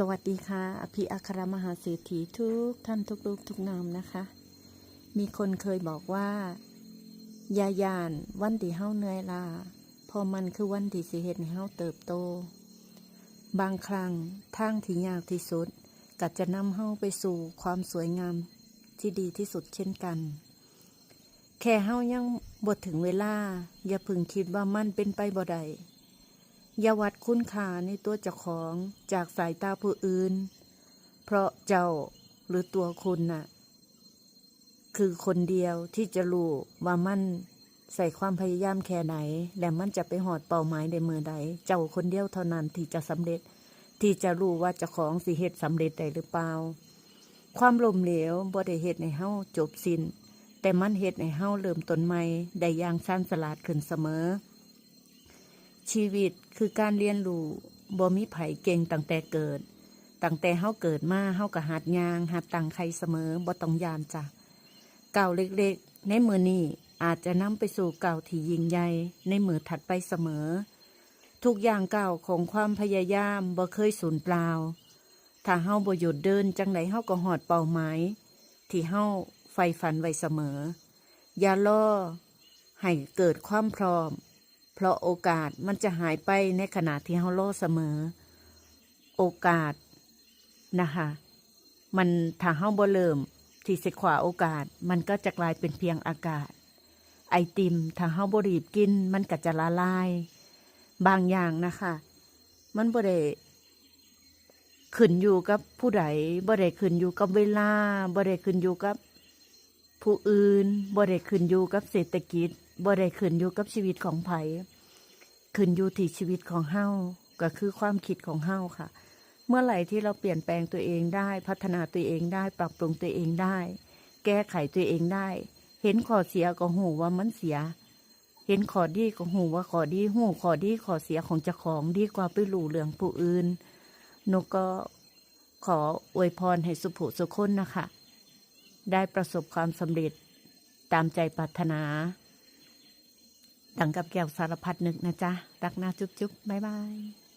สวัสดีค่ะ อภิอัครมหาเศรษฐีทุกท่านทุกรูปทุกนามนะคะ มีคนเคยบอกว่า ยายานวันที่เฮาเหนื่อยลา พอมันคือวันที่สิเฮ็ดให้เฮาเติบโต บางครั้งทางที่ยากที่สุดก็จะนำเฮาไปสู่ความสวยงามที่ดีที่สุดเช่นกัน แค่เฮายังบ่ถึงเวลา อย่าพึงคิดว่ามันเป็นไปบ่ได้ อย่าวัดคุณค่าในตัวเจ้าของจากสายตาผู้อื่น เพราะเจ้าหรือตัวคุณน่ะ คือคนเดียวที่จะรู้ว่ามันใส่ความพยายามแค่ไหน และมันจะไปหอดเป้าหมายในมือใด เจ้าคนเดียวเท่านั้นที่จะสำเร็จ ที่จะรู้ว่าเจ้าของสิเหตุสำเร็จได้หรือเปล่า ความล้มเหลวบ่ได้เหตุในเฮาจบสิน้น แต่มันเหตุในเฮาเริ่มต้นใหม่ได้อย่างชันสลาดขึ้นเสมอ ชีวิตคือการเรียนรู้บ่มีไผเก่งตั้งแต่เกิด ตั้งแต่เฮาเกิดมาเฮาก็หัดยางหัดตังใครเสมอบ่ต้องยานจ้ะก้าเล็กๆ ในมือนี้อาจจะนำไปสู่เก้าที่ยิ่งใหญ่ในมือถัดไปเสมอ ทุกอย่างเก้าของความพยายามบ่เคยสูญเปล่า ถ้าเฮาบ่หยุดเดินจังไดเฮาก็หอดเป้าหมายที่เฮาใฝ่ฝันไว้เสมอ อย่าล่อให้เกิดความพร้อม เพราะโอกาสมันจะหายไปในขณะที่เฮาล่อเสมอ โอกาสนะคะมันถ้าเฮาบ่เริ่มที่สิขวาโอกาส มันก็จะกลายเป็นเพียงอากาศ ไอติมถ้าเฮาบ่รีบกิน มันก็จะละลาย บางอย่างนะคะ มันบ่ได้ขึ้นอยู่กับผู้ใดบ่ได้ขึ้นอยู่กับเวลาบ่ได้ขึ้นอยู่กับ ผู้อื่นบ่ได้ขึ้นอยู่กับเศรษฐกิจบ่ได้ขึ้นอยู่กับชีวิตของไผขึ้นอยู่ที่ชีวิตของเฮาก็คือความคิดของเฮาค่ะ เมื่อไหร่ที่เราเปลี่ยนแปลงตัวเองได้ พัฒนาตัวเองได้ ปรับปรุงตัวเองได้ แก้ไขตัวเองได้ เห็นข้อเสียก็หูว่ามันเสีย เห็นข้อดีก็หูว่าข้อดีหูข้อดีข้อเสียของเจ้าของดีกว่าไปรู้เรื่องผู้อื่นนกก็ขออวยพรให้สุภุสุคนนะคะ ได้ประสบความสำเร็จตามใจปรารถนาดังกับแก้วสารพัดนึกนะจ๊ะ รักนะจุ๊บจุ๊บบ๊ายบาย